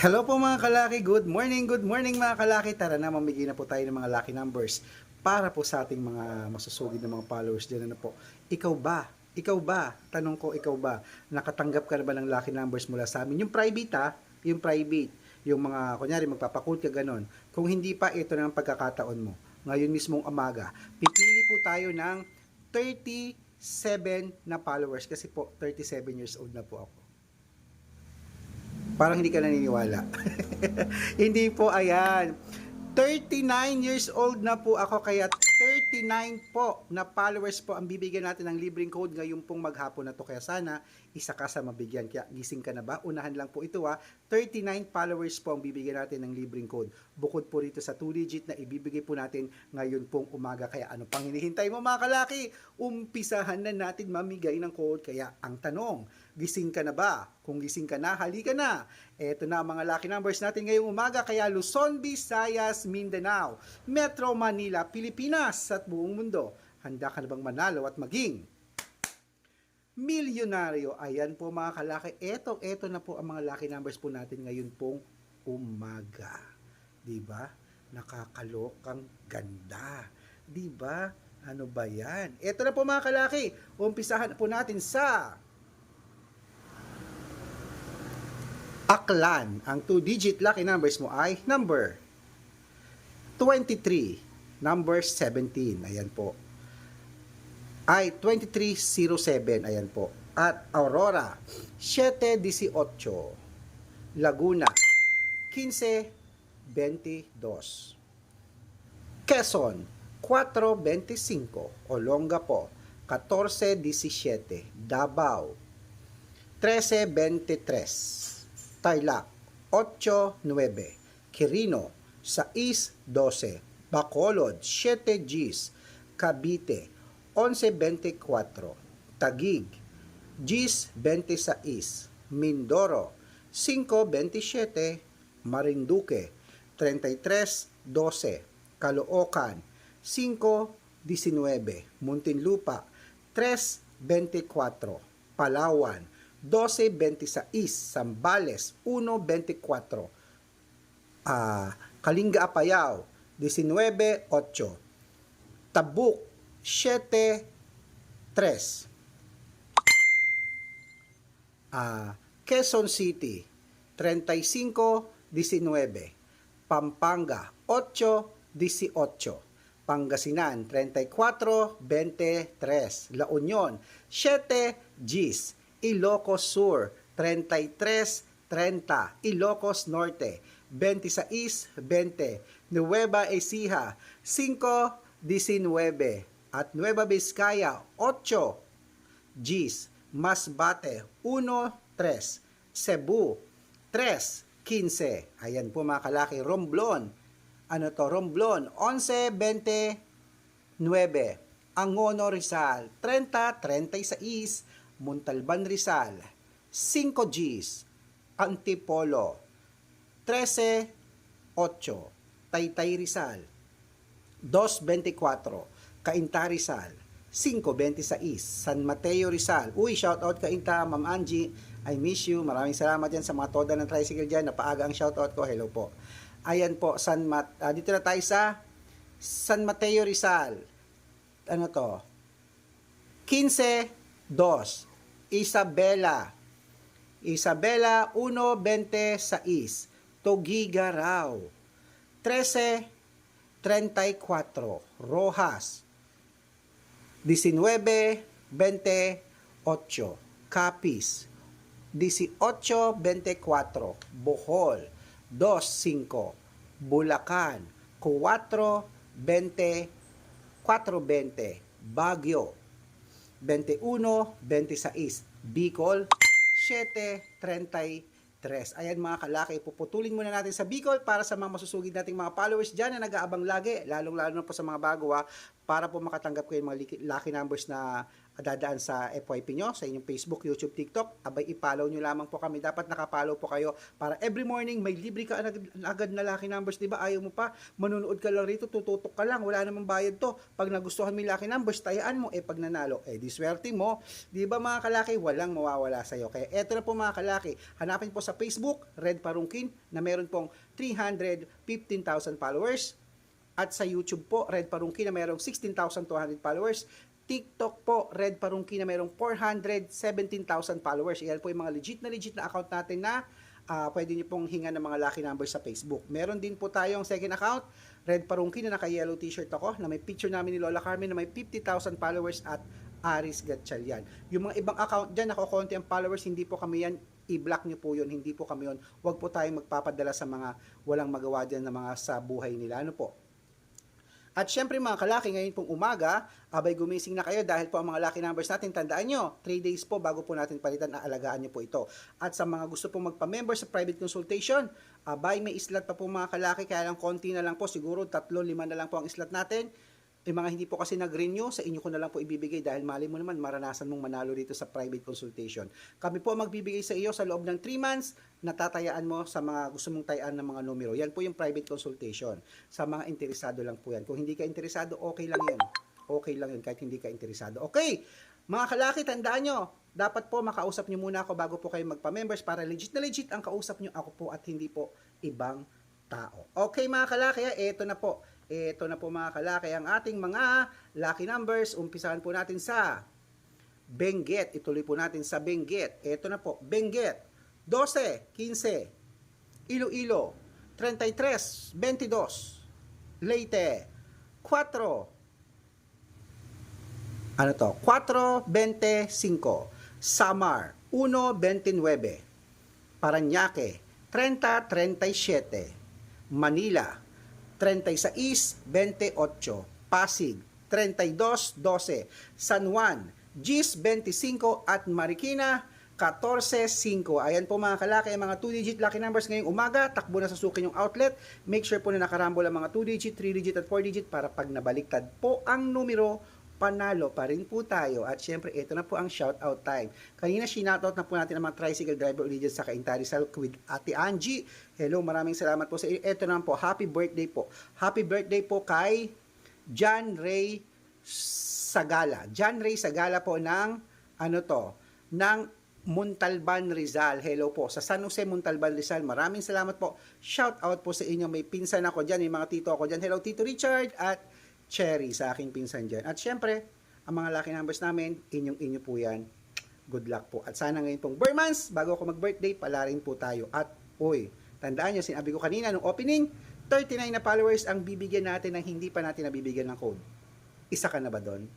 Hello po mga kalaki, good morning, good morning mga kalaki. Tara na, mamigay na po tayo ng mga lucky numbers para po sa ating mga masusugid na mga followers dyan. Ano po, ikaw ba? Ikaw ba? Tanong ko, ikaw ba? Nakatanggap ka na ba ng lucky numbers mula sa amin? Yung private ha, yung private. Yung mga, kunyari, magpapakult ka ganon. Kung hindi pa, ito na ang pagkakataon mo. Ngayon mismong amaga, pipili po tayo ng 37 na followers kasi po 37 years old na po ako. Parang hindi ka naniniwala. hindi po, ayan. 39 years old na po ako, kaya 39 po na followers po ang bibigyan natin ng libreng code ngayon pong maghapon na to. Kaya sana, isa ka sa mabigyan. Kaya gising ka na ba? Unahan lang po ito ha. 39 followers po ang bibigyan natin ng libreng code. Bukod po rito sa 2 digit na ibibigay po natin ngayon pong umaga. Kaya ano pang hinihintay mo mga kalaki? Umpisahan na natin mamigay ng code. Kaya ang tanong, gising ka na ba? Kung gising ka na, halika na. Ito na ang mga lucky numbers natin ngayong umaga. Kaya Luzon, Visayas, Mindanao, Metro Manila, Pilipinas at buong mundo. Handa ka na bang manalo at maging milyonaryo? Ayan po mga kalaki. Eto, eto na po ang mga lucky numbers po natin ngayon pong umaga. 'Di ba? Nakakalokang ganda. 'Di ba? Ano ba 'yan? Eto na po mga kalaki. Umpisahan po natin sa Aklan. Ang 2-digit lucky numbers mo ay number 23, number 17. Ayan po. Ay 2307. Ayan po. At Aurora 718. Laguna 1522. Quezon 425. Olongapo 1417. Davao 1323. Tarlac 89. Quirino 612. Bacolod 7 Gs. Cavite 1124. Tagig Gis 26. Mindoro 527. Marinduque 3312. Caloocan 519. Muntinlupa 324. Palawan 12.26, Sambales 1.24, ah Kalinga Apayao 19.8, Tabuk 7.3, ah Quezon City 35.19, Pampanga 8.18, Pangasinan 34.23, La Union 7 Gs, Ilocos Sur 33.30, Ilocos Norte 26.20, Nueva Ecija 5.19 at Nueva Vizcaya 8 Gs, Masbate 1.3, Cebu 3.15. Ayan po mga kalaki, Romblon. Ano to? Romblon 11.29. Angono Rizal 30.36. Montalban Rizal 5 Gs. Antipolo 13.8. Taytay Rizal 2.24. Cainta Rizal 5.26. San Mateo Rizal. Uy, shout out Cainta, Ma'am Angie. I miss you. Maraming salamat yan sa mga toda ng tricycle dyan. Napaaga ang shout out ko. Hello po. Ayan po, San Mat ah, dito na tayo sa San Mateo Rizal. Ano to? 15 2 Isabela. Isabela 1.26 Togigaraw 13.34 Rojas. 19.28 Capiz 18.24 Bohol. 2.5 Bulacan. 4.20 4.20 Baguio 21.26 Bicol 7.33 Ayan mga kalaki, puputulin muna natin sa Bicol para sa mga masusugid nating mga followers dyan na nag-aabang lagi, lalong-lalo na po sa mga bago ha, para po makatanggap kayo ng mga lucky numbers na dadaan sa FYP nyo, sa inyong Facebook, YouTube, TikTok, abay ipollow nyo lamang po kami. Dapat nakapollow po kayo para every morning may libre ka agad, agad na lucky numbers, di ba? Ayaw mo pa, manunood ka lang rito, tututok ka lang, wala namang bayad to. Pag nagustuhan mo yung lucky numbers, tayaan mo, eh pag nanalo, eh di swerte mo. Di ba mga kalaki, walang mawawala sa'yo. Kaya eto na po mga kalaki, hanapin po sa Facebook, Red Parungkin, na meron pong 315,000 followers. At sa YouTube po, Red Parungki na mayroong 16,200 followers. TikTok po, Red Parungki na mayroong 417,000 followers. Yan po yung mga legit na legit na account natin na ah, pwede niyo pong hinga ng mga lucky numbers sa Facebook. Meron din po tayong second account, Red Parungki na naka-yellow t-shirt ako, na may picture namin ni Lola Carmen na may 50,000 followers at Aris Gatchalian. Yung mga ibang account dyan, nakakonti ang followers, hindi po kami yan i-block nyo po yun, hindi po kami yun. Huwag po tayong magpapadala sa mga walang magawa dyan na mga sa buhay nila. Ano po? At syempre mga kalaki, ngayon pong umaga, abay gumising na kayo dahil po ang mga lucky numbers natin, tandaan nyo, 3 days po bago po natin palitan, aalagaan nyo po ito. At sa mga gusto pong magpa-member sa private consultation, abay may islat pa po mga kalaki, kaya lang konti na lang po, siguro tatlo, lima na lang po ang islat natin. Yung mga hindi po kasi nag-renew, sa inyo ko na lang po ibibigay dahil mali mo naman maranasan mong manalo dito sa private consultation. Kami po magbibigay sa iyo sa loob ng 3 months, natatayaan mo sa mga gusto mong tayaan ng mga numero. Yan po yung private consultation. Sa mga interesado lang po yan. Kung hindi ka interesado, okay lang yun. Okay lang yun kahit hindi ka interesado. Okay, mga kalaki, tandaan nyo, dapat po makausap nyo muna ako bago po kayo magpa-members para legit na legit ang kausap nyo ako po at hindi po ibang tao. Okay mga kalaki, eto na po. Eto na po mga kalaki ang ating mga lucky numbers. Umpisahan po natin sa Benguet. Ituloy po natin sa Benguet. Eto na po, Benguet. 12, 15. Iloilo, 33, 22. Leyte, 4. Ano to? 4.25. Samar, 1.29. Paranaque, 30.37. Manila, 36.28. Pasig, 32.12. San Juan, Gis 25 at Marikina 14.5. Ayan po mga kalaki, mga 2-digit lucky numbers ngayong umaga. Takbo na sa sukin yung outlet. Make sure po na nakarambol ang mga 2-digit, 3-digit at 4-digit para pag nabaliktad po ang numero, panalo pa rin po tayo. At syempre, ito na po ang shoutout time. Kanina, sinoutout na po natin ang mga tricycle driver ulit sa Kaintari Sal with Ate Angie. Hello, maraming salamat po sa iyo. Ito naman po, happy birthday po. Happy birthday po kay John Ray Sagala. John Ray Sagala po ng, ano to, ng Muntalban Rizal. Hello po. Sa San Jose Muntalban Rizal. Maraming salamat po. Shout out po sa inyo. May pinsan ako dyan. May mga tito ako dyan. Hello Tito Richard at Cherry sa aking pinsan dyan. At syempre, ang mga lucky numbers namin, inyong inyo po yan. Good luck po. At sana ngayon pong Burmans, bago ako mag-birthday, pala rin po tayo. At, uy, tandaan nyo, sinabi ko kanina nung opening, 39 na followers ang bibigyan natin ng hindi pa natin nabibigyan ng code. Isa ka na ba doon?